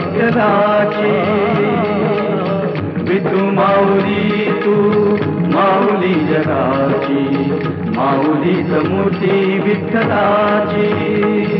विठ्ठलाची। विठू माऊली तू माऊली जगाची। माऊली मूर्ती विठ्ठलाची।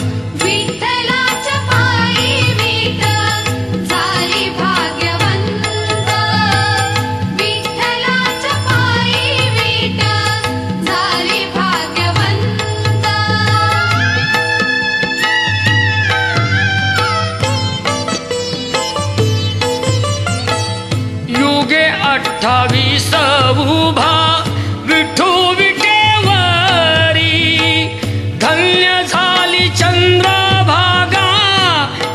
युगे अठावीस उभा विठू विटेवरी धन्य झाली चंद्रभागा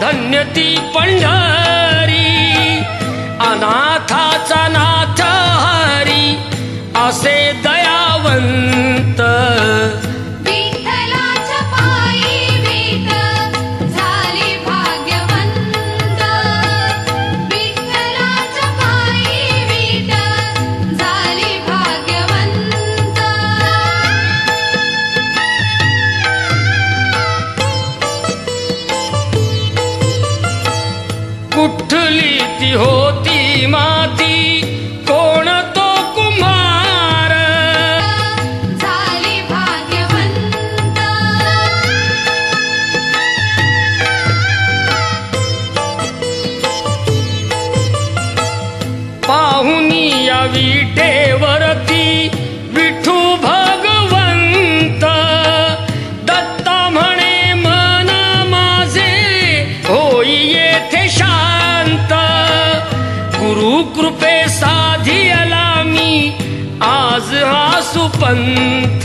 धन्य ती पंढरी कुठली होती माती कोण तो कुमार? झाली भाग्यवंत। पाहुनी या विटेवरती गुरु कृपे साधियला मी आज सुपंथ